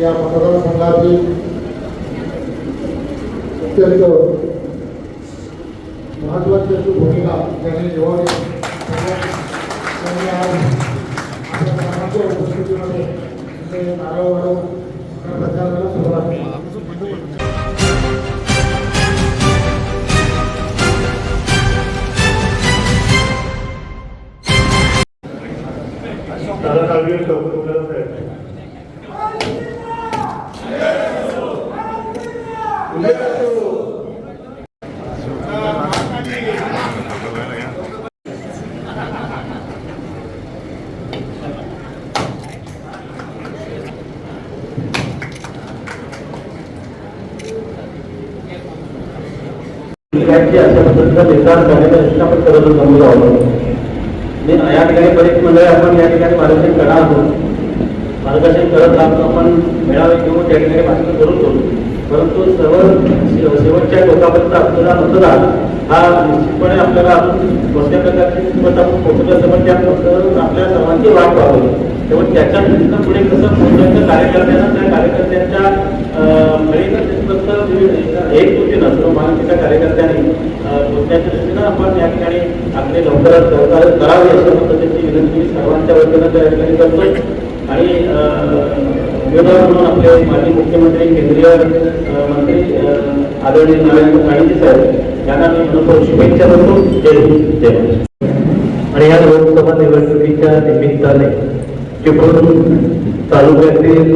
या मतदारसंघातील अत्यंत महत्वाची अशी भूमिका त्यांनी निभावली. त्यांनी आज आपल्या उपस्थितीमध्ये नारळ वाढवून प्रचाराला सुरुवात केली. अशा पद्धतीचा निर्धार आपण करत आहोत या ठिकाणी बरेच मंडळी आपण या ठिकाणी मार्गदर्शन करणार आहोत. मार्गदर्शन करत आपण मेळावे घेऊन त्या ठिकाणी भाषण करून करू परंतु सर्व शेवटच्या टोकापर्यंत आपल्याला मतदान हा निश्चितपणे आपल्याला कोणत्या प्रकारची किंमत आपण पोहोचलं असं पण त्या आपल्या सर्वांची वाट पाहावी. त्यामुळे त्याच्या दृष्टीनं पुढे कसं पोहोचायचं कार्यकर्त्यांना त्या कार्यकर्त्यांच्या अं, म्हणजे एक कृती नसतो महायुतीच्या कार्यकर्त्यांनी अं, पोहोचण्याच्या दृष्टीनं आपण या ठिकाणी आपले लवकरात लवकर करावे अशा पद्धतीची विनंती सर्वांच्या वतीनं त्या ठिकाणी करतो आणि अं, उमेदवार म्हणून आपले माजी मुख्यमंत्री केंद्रीय मंत्री आदरणीय नारायण काळीजी साहेब यांना मी मनपूर्वक शुभेच्छा देतो. जय जय आणि या लोकसभा निवडणुकीच्या निमित्ताने चिपळूण तालुक्यातील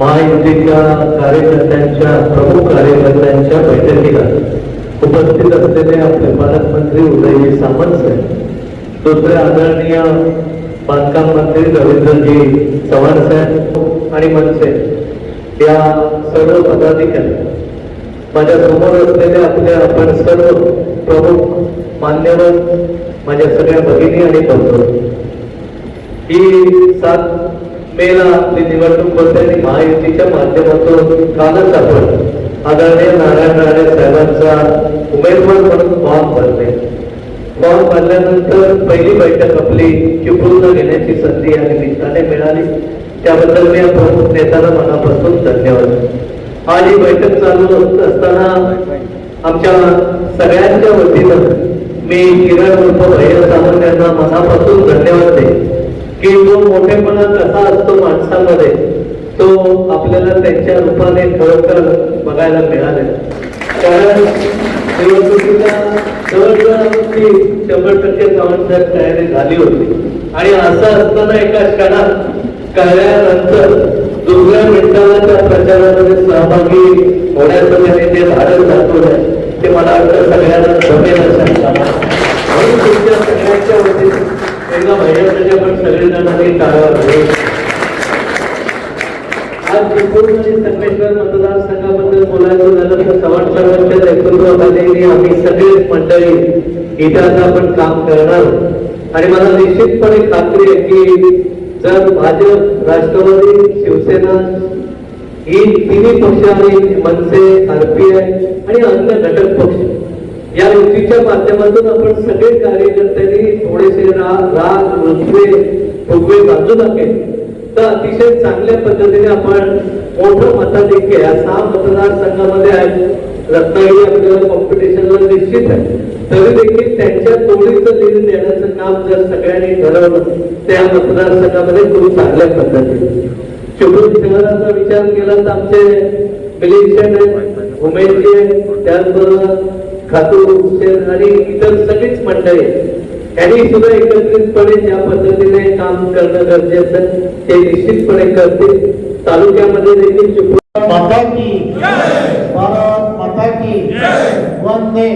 महायुतीच्या कार्यकर्त्यांच्या प्रमुख कार्यकर्त्यांच्या बैठकीला उपस्थित असलेले आपले पालकमंत्री उदयजी सामंत साहेब दुसरे आदरणीय बांधकाम मंत्री रवींद्रजी चव्हाण साहेब आणि मनसे या सर्व पदाधिकारी माझ्यासमोर असलेल्या आपल्या आपण सर्व प्रमुख मान्यवर माझ्या सगळ्या भगिनी आणि बंधू. ही सात मेला आपली निवडणूक होते आणि महायुतीच्या माध्यमातून कालच आपण आदरणीय नारायण राणे साहेबांचा उमेदवार म्हणून फॉर्म भरले. फॉर्म भरल्यानंतर पहिली बैठक आपली चिपळूण घेण्याची संधी या निमित्ताने मिळाली. त्याबद्दल मी या प्रमुख नेत्याला मनापासून धन्यवाद. आज ही बैठक चालू असताना आमच्या सगळ्यांच्या वतीनं मी किरण उर्फ भैया सावंत यांना मनापासून धन्यवाद दे की जो मोठेपणा कसा असतो माणसामध्ये तो आपल्याला त्यांच्या रूपाने खरोखर बघायला मिळाले कारण निवडणुकीला जवळजवळ शंभर टक्के सावंत तयारी झाली होती. आणि असं असताना एका क्षणात कळल्यानंतर दुसऱ्या मिनिटाला त्या प्रचारामध्ये सहभागी होण्याचं त्यांनी जे धाडस दाखवलं ते मला वाटतं सगळ्यांना जमेल असं म्हणून तुमच्या सगळ्यांच्या वतीने एकदा महिन्यासाठी आपण सगळेजणांनी टाळा आज चिपळूण आणि संगमेश्वर मतदारसंघाबद्दल बोलायचं झालं तर चव्हाण साहेबांच्या नेतृत्वाखाली आम्ही सगळेच मंडळी इथे आता आपण काम करणार आणि मला निश्चितपणे खात्री आहे की जर भाजप राष्ट्रवादी शिवसेना ही तिन्ही पक्ष आणि मनसे आरपीआय आणि अन्य घटक पक्ष या युतीच्या माध्यमातून आपण सगळे कार्यकर्त्यांनी थोडेसे राग राग रुजवे फुगवे बाजूला केले तर अतिशय चांगल्या पद्धतीने आपण मोठं मताधिक्य या सहा मतदारसंघामध्ये आहेत रत्नागिरी आपल्याला कॉम्पिटिशनला निश्चित आहे. तरी देखील त्यांच्या तोडीचं लीड देण्याचं काम जर सगळ्यांनी ठरवलं त्या मतदारसंघामध्ये खूप चांगल्या पद्धतीने. चिपळूण शहराचा विचार केला तर आमचे मिलिशन आहे उमेदजी आहे त्याचबरोबर खातू हुसेन आणि इतर सगळीच मंडळी आहेत. यांनी सुद्धा एकत्रितपणे ज्या पद्धतीने काम करणं गरजेचं ते निश्चितपणे करतील तालुक्यामध्ये देखील चिपळूण माता की। भारत माता की। वंदे।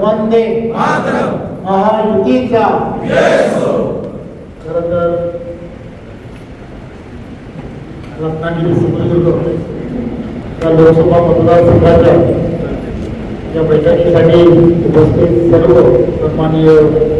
वंदे। महायुतीचा। खरं तर रत्नागिरी सिंधुदुर्ग या लोकसभा मतदारसंघाच्या या बैठकीसाठी उपस्थित सर्व सन्माननीय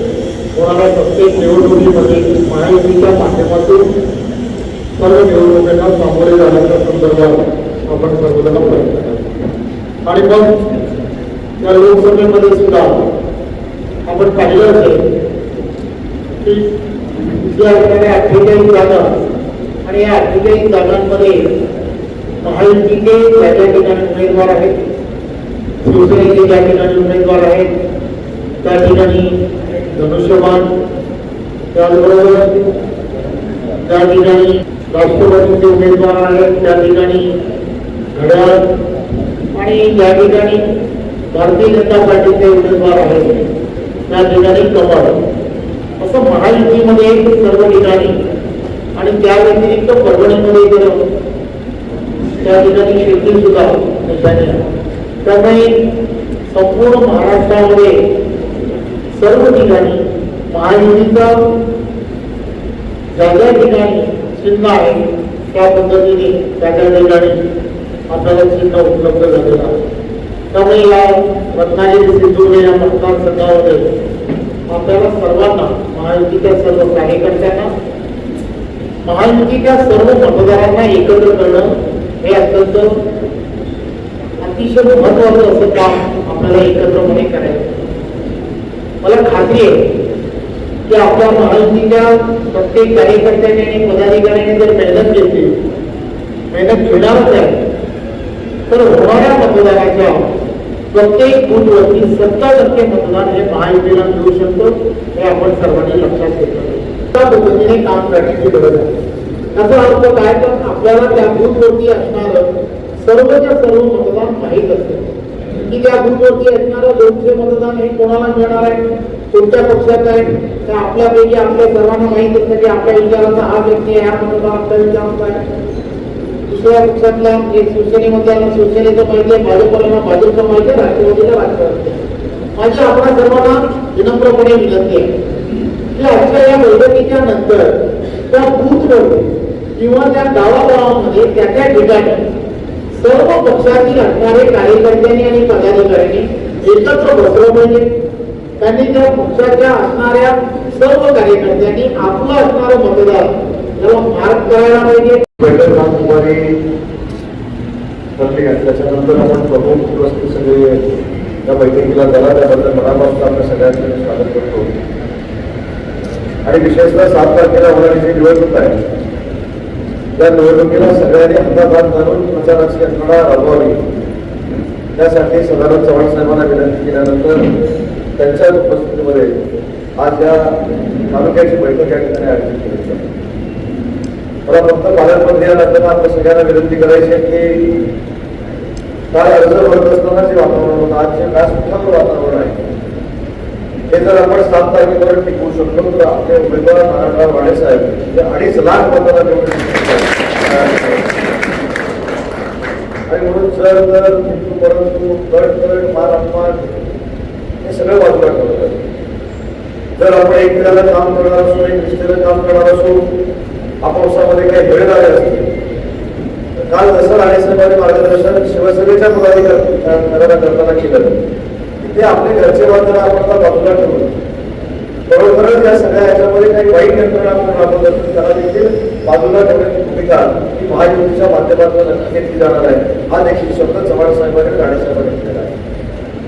कोणाला प्रत्येक निवडणुकीमध्ये महायुतीच्या माध्यमातून सर्व निवडणुकांना सामोरे जाण्याच्या संदर्भात आपण सर्वजण प्रयत्न करतो. आणि मग या लोकसभेमध्ये सुद्धा आपण पाहिलं असेल की ज्या ठिकाणी अठ्ठेचाळीस जागा आणि या अठ्ठेचाळीस जागांमध्ये महायुतीचे त्या त्या ठिकाणी उमेदवार आहेत शिवसेनेचे ज्या ठिकाणी उमेदवार आहेत त्या ठिकाणी धनुष्यबाण त्याचबरोबर त्या ठिकाणी राष्ट्रवादीचे उमेदवार आहेत त्या ठिकाणी घड्याळ आणि त्या ठिकाणी भारतीय जनता पार्टीचे उमेदवार आहेत. त्या ठिकाणी कपाड असं महायुतीमध्ये सर्व ठिकाणी आणि त्या व्यतिरिक्त परभणीमध्ये गेलं त्या ठिकाणी शेती सुद्धा त्यामुळे संपूर्ण महाराष्ट्रामध्ये सर्व ठिकाणी महायुतीचा ज्या ज्या ठिकाणी चिन्ह आहे. त्या पद्धतीने त्या त्या ठिकाणी आपल्याला चिन्ह उपलब्ध झालेलं आहे. त्यामुळे या रत्नागिरी सिंधुदुर्ग या मतदारसंघामध्ये आपल्याला सर्वांना महायुतीच्या सर्व कार्यकर्त्यांना महायुतीच्या सर्व मतदारांना एकत्र करणं हे अत्यंत अतिशय महत्वाचं असं काम आपल्याला एकत्रपणे करायचं मला खात्री आहे की आपल्या महाराष्ट्रीच्या प्रत्येक कार्यकर्त्याने आणि पदाधिकाऱ्याने जर मेहनत घेतली मेहनत घेणारच आहे तर होणाऱ्या मतदाराच्या प्रत्येक बूथवरती सत्तर टक्के मतदान हे महायुतीला मिळू शकतो हे आपण सर्वांनी लक्षात घेतलं त्या पद्धतीने काम करण्याची गरज आहे. त्याचा अर्थ काय? तर आपल्याला त्या बूथवरती असणारं सर्वच्या सर्व मतदान माहीत असतं. की त्या बूथवरती असणारं दोनशे मतदान हे कोणाला मिळणार आहे? कोणत्या पक्षाचं आहे? तर आपल्यापैकी आपल्या सर्वांना माहीत असतं की आपल्या विचारांचा हा व्यक्ती आहे हा मतदार आपल्या विचाराचा आहे. दुसऱ्या पक्षातला एक शिवसेनेमधला शिवसेनेचं माहिती आहे भाजपला भाजपचं माहिती आहे राष्ट्रवादीला राष्ट्रवादी माझी आपल्या सर्वांना विनम्रपणे विनंती आहे की आजच्या या बैठकीच्या नंतर त्या बूथवर किंवा त्या गावागावामध्ये त्या त्या ठिकाणी सर्व पक्षातील असणारे कार्यकर्त्यांनी आणि पदाधिकाऱ्यांनी एकत्र बसलं पाहिजे. त्यांनी त्या पक्षाच्या असणाऱ्या सर्व कार्यकर्त्यांनी आपलं असणारं मतदार त्याला मार्ग करायला पाहिजे. त्याच्यानंतर आपण प्रमुख उपस्थित सगळे या बैठकीला झाला त्याबद्दल मनापासून आपल्या सगळ्यांचं स्वागत करतो. आणि विशेषतः सात तारखेला होणारी जी निवडणूक आहे त्या निवडणुकीला सगळ्यांनी अहमदाबाद घालून प्रचाराची यंत्रणा राबवावी. त्यासाठी सदानंद चव्हाण साहेबांना विनंती केल्यानंतर त्यांच्या उपस्थितीमध्ये आज या तालुक्याची बैठक या ठिकाणी आयोजित केली मला फक्त पालकमंत्री या नात्यानं आपल्या सगळ्यांना विनंती करायची आहे की काल अर्ज भरत असताना जे वातावरण होतं आज जे काय सुखद वातावरण आहे हे जर आपण सात तारखेपर्यंत टिकवू शकलो तर आपले उमेदवार नारायणराव राणे साहेब अडीच लाख मतदार निवडणूक म्हणून जर जर परंतु गट गट मान अपमान हे सगळं बाजूला ठेवलं जर आपण एकमेकाला काम करणार असो एक दुसऱ्याला काम करणार असो आपापसामध्ये काही वेळ झाले असतील तर काल जसं राणेसाहेबांनी मार्गदर्शन शिवसेनेच्या मुलाधिकाऱ्यांना करताना केलं ते आपले घरचे वादळ आपण बाजूला ठेवलं खरोखरच या सगळ्या याच्यामध्ये काही वाईट यंत्रणा आपण राबवत असतो त्याला देखील बाजूला ठेवण्याची भूमिका ही महायुतीच्या माध्यमातून नक्की घेतली जाणार आहे. हा देखील शब्द चव्हाण साहेबांनी राणेसाहेबांनी केलेला आहे.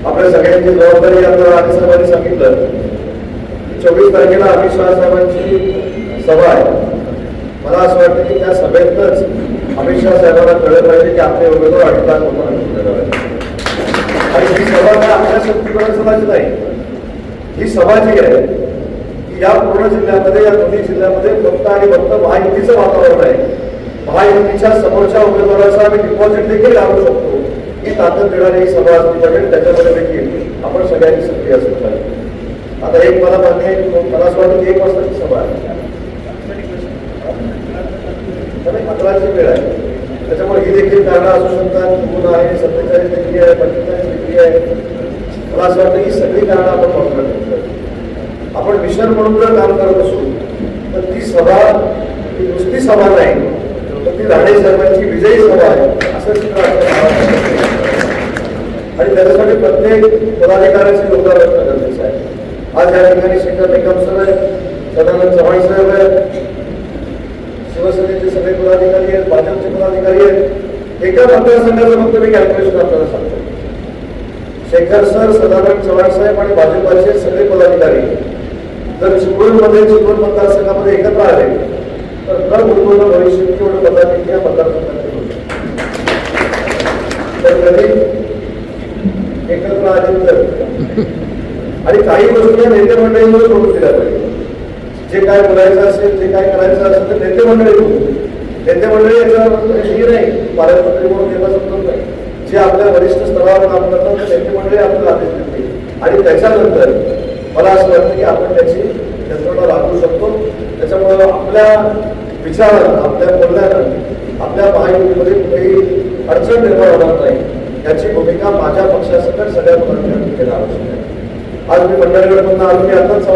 आपल्या सगळ्यांची जबाबदारी आता राणेसाहेबांनी सांगितलं. चोवीस तारखेला अमित शहा साहेबांची सभा आहे. मला असं वाटतं की त्या सभेतच अमित शहा साहेबांना कळलं पाहिजे की आपले उमेदवार अडीच लाख लोकांना निवडून आणि ही सभा आपल्या शक्तीकरण सभाची नाही. ही सभा जी आहे या पूर्ण जिल्ह्यामध्ये या दोन्ही जिल्ह्यामध्ये फक्त आणि फक्त महायुतीचं वातावरण आहे. महायुतीच्या समोरच्या उमेदवाराचा आम्ही डिपॉझिट देखील लावू शकतो. ही ताकद देणारी ही सभा असली पाहिजे त्याच्यामध्ये देखील आपण सगळ्यांनी सक्रिय असलं पाहिजे. आता एक मला मान्य आहे मला असं वाटतं की एक वाजताची सभा आहे. अकराची वेळ आहे. त्याच्यामुळे ही देखील कारणं असू शकतात. गुण आहे सत्तेचाळीस डिग्री आहे पंचेचाळीस डिग्री आहे. मला असं वाटतं ही सगळी कारणं आपण वापरत आहोत. आपण मिशन म्हणून जर काम करत असू तर ती सभा नुसती सभा नाही तर ती राणे साहेबांची विजयी सभा आहे असं चित्र आणि त्याच्यासाठी प्रत्येक पदाधिकाऱ्याचे योगदान असणं गरजेचं आहे. आज या ठिकाणी शेखर निकम सर आहे सदानंद चव्हाण साहेब आहेत शिवसेनेचे सगळे पदाधिकारी आहेत भाजपचे पदाधिकारी आहेत. एका मतदारसंघाचं फक्त मी कॅल्क्युलेशन आपल्याला सांगतो. शेखर सर सदानंद चव्हाण साहेब आणि भाजपाचे सगळे पदाधिकारी आहेत जर चिपळूणमध्ये चिपळूण मतदारसंघामध्ये एकत्र आले. तर दर गुरुपूर्ण भविष्य एवढं पदाधिकारी या मतदारसंघात तर कधी एकत्र आले तर. आणि काही गोष्टी या नेते मंडळींमध्ये करून दिल्या पाहिजे जे काय बोलायचं असेल जे काय करायचं असेल तर नेते मंडळी बोलू. नेते मंडळी याच्यावर ही नाही पालकमंत्री म्हणून याला समजत नाही जे आपल्या वरिष्ठ स्तरावर काम करतात ते नेते मंडळी आपल्याला आदेश देते आणि त्याच्यानंतर मला असं वाटतं की आपण त्याची यंत्रणा शकतो. त्याच्यामुळं आपल्या विचारात आपल्या बोलण्यानं आपल्या महायुतीमध्ये कुठेही अडचण निर्माण होणार नाही याची भूमिका माझ्या पक्षासकट सगळ्या पदाधिकाऱ्यांनी घेणं आवश्यक आहे. आज मी मंडळगडमधून आलो मी आताच